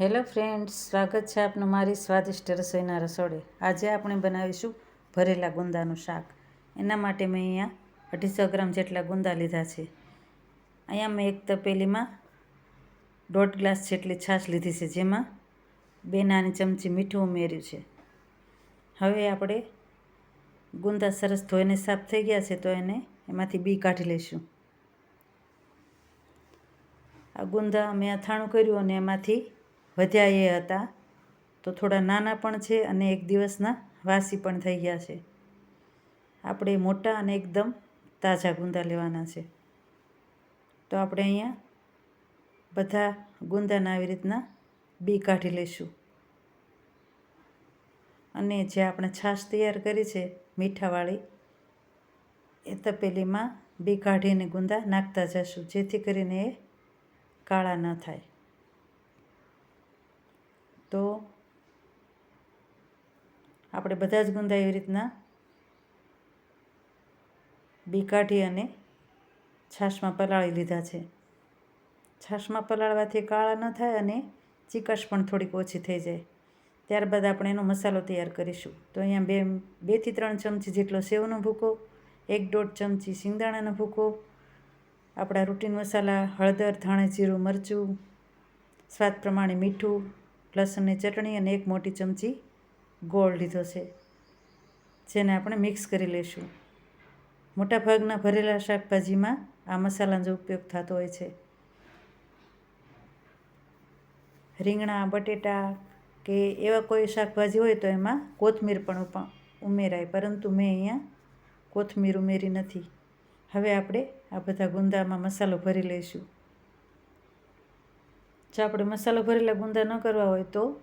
Hello friends, સ્વાગત છે આપનું મારી સ્વાદિષ્ટ રસોઈના રસોડે. આજે આપણે બનાવીશું ભરેલા ગુંદાનું શાક. એના માટે મેં અહીંયા અઢીસો ગ્રામ જેટલા ગુંદા લીધા છે. અહીંયા મેં એક તપેલીમાં દોઢ ગ્લાસ જેટલી છાશ લીધી છે, જેમાં બે નાની ચમચી મીઠું ઉમેર્યું છે. હવે આપણે ગુંદા સરસ ધોઈને સાફ થઈ ગયા છે, તો એને એમાંથી બી કાઢી લઈશું. આ ગુંદા મેં અથાણું કર્યું અને એમાંથી વધ્યા એ હતા. તો થોડા નાના પણ છે અને એક દિવસના વાસી પણ થઈ ગયા છે. આપણે મોટા અને એકદમ તાજા ગુંદા લેવાના છે. તો આપણે અહીંયા બધા ગુંદાના આવી રીતના બી કાઢી લઈશું. અને જે આપણે છાશ તૈયાર કરી છે મીઠાવાળી, એ તપેલીમાં બી કાઢીને ગુંદા નાખતા જશું, જેથી કરીને એ કાળા ન થાય. તો આપણે બધા જ ગુંદા એવી રીતના બી કાઢી અને છાશમાં પલાળી લીધા છે. છાશમાં પલાળવાથી કાળા ન થાય અને ચીકશ પણ થોડીક ઓછી થઈ જાય. ત્યારબાદ આપણે એનો મસાલો તૈયાર કરીશું. તો અહીંયા બે, બેથી ત્રણ ચમચી જેટલો સેવનો ભૂકો, એક દોઢ ચમચી સિંગદાણાનો ભૂકો, આપણા રૂટીન મસાલા, હળદર, ધાણા, જીરું, મરચું, સ્વાદ પ્રમાણે મીઠું લસણની ચટણી અને એક મોટી ચમચી ગોળ લીધો છે, જેને આપણે મિક્સ કરી લઈશું. મોટાભાગના ભરેલા શાકભાજીમાં આ મસાલાનો ઉપયોગ થતો હોય છે. રીંગણા, બટેટા કે એવા કોઈ શાકભાજી હોય તો એમાં કોથમીર પણ ઉમેરાય, પરંતુ મેં અહીંયા કોથમીર ઉમેરી નથી. હવે આપણે આ બધા ગુંદામાં મસાલો ભરી લઈશું. જો આપણે મસાલો ભરેલા ગુંદા ન કરવા હોય તો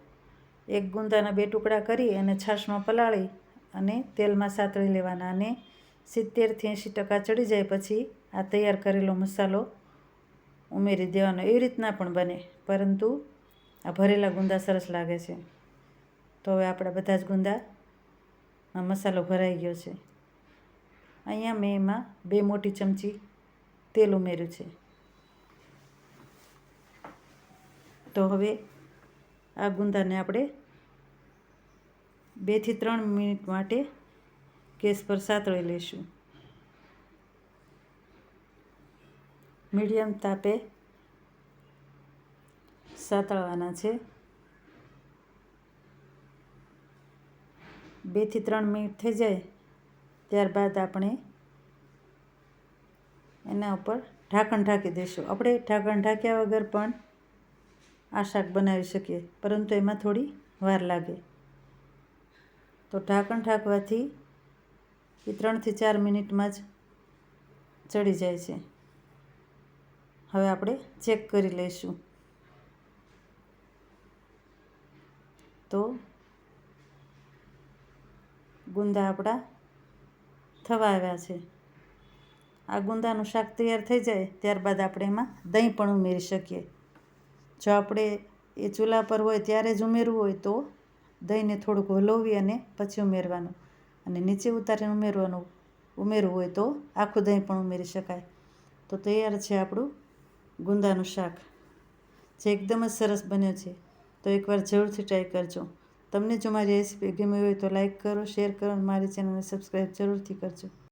એક ગુંદાના બે ટુકડા કરી અને છાશમાં પલાળી અને તેલમાં સાતળી લેવાના અને સિત્તેરથી એંશી ટકા ચડી જાય પછી આ તૈયાર કરેલો મસાલો ઉમેરી દેવાનો. એવી રીતના પણ બને, પરંતુ આ ભરેલા ગુંદા સરસ લાગે છે. તો હવે આપણા બધા જ ગુંદામાં મસાલો ભરાઈ ગયો છે. અહીંયા મેં એમાં બે મોટી ચમચી તેલ ઉમેર્યું છે. તો હવે આ ગુંદાને આપણે બેથી ત્રણ મિનિટ માટે ગેસ પર સાતળી લઈશું. મીડિયમ તાપે સાતળવાના છે. બેથી ત્રણ મિનિટ થઈ જાય ત્યારબાદ આપણે એના ઉપર ઢાંકણ ઢાંકી દઈશું. આપણે ઢાંકણ ઢાંક્યા વગર પણ આ શાક બનાવી શકીએ. પરંતુ એમાં થોડી વાર લાગે. તો ઢાંકણ ઢાંકવાથી એ ત્રણથી ચાર મિનિટમાં જ ચડી જાય છે. હવે આપણે ચેક કરી લઈશું. તો ગુંદા આપણા થવા આવ્યા છે. આ ગુંદાનું શાક તૈયાર થઈ જાય, ત્યારબાદ આપણે એમાં દહીં પણ ઉમેરી શકીએ. જો આપણે એ ચૂલા પર હોય ત્યારે જ ઉમેરવું હોય તો દહીંને થોડુંક હલોવી અને પછી ઉમેરવાનું. અને નીચે ઉતારીને ઉમેરવાનું. ઉમેરવું હોય તો આખું દહીં પણ ઉમેરી શકાય. તો તૈયાર છે આપણું ગુંદાનું શાક. જે એકદમ જ સરસ બન્યું છે. તો એકવાર જરૂરથી ટ્રાય કરજો. તમને જો મારી રેસીપી ગમી હોય તો લાઇક કરો શેર કરો મારી ચેનલને સબસ્ક્રાઈબ જરૂરથી કરજો.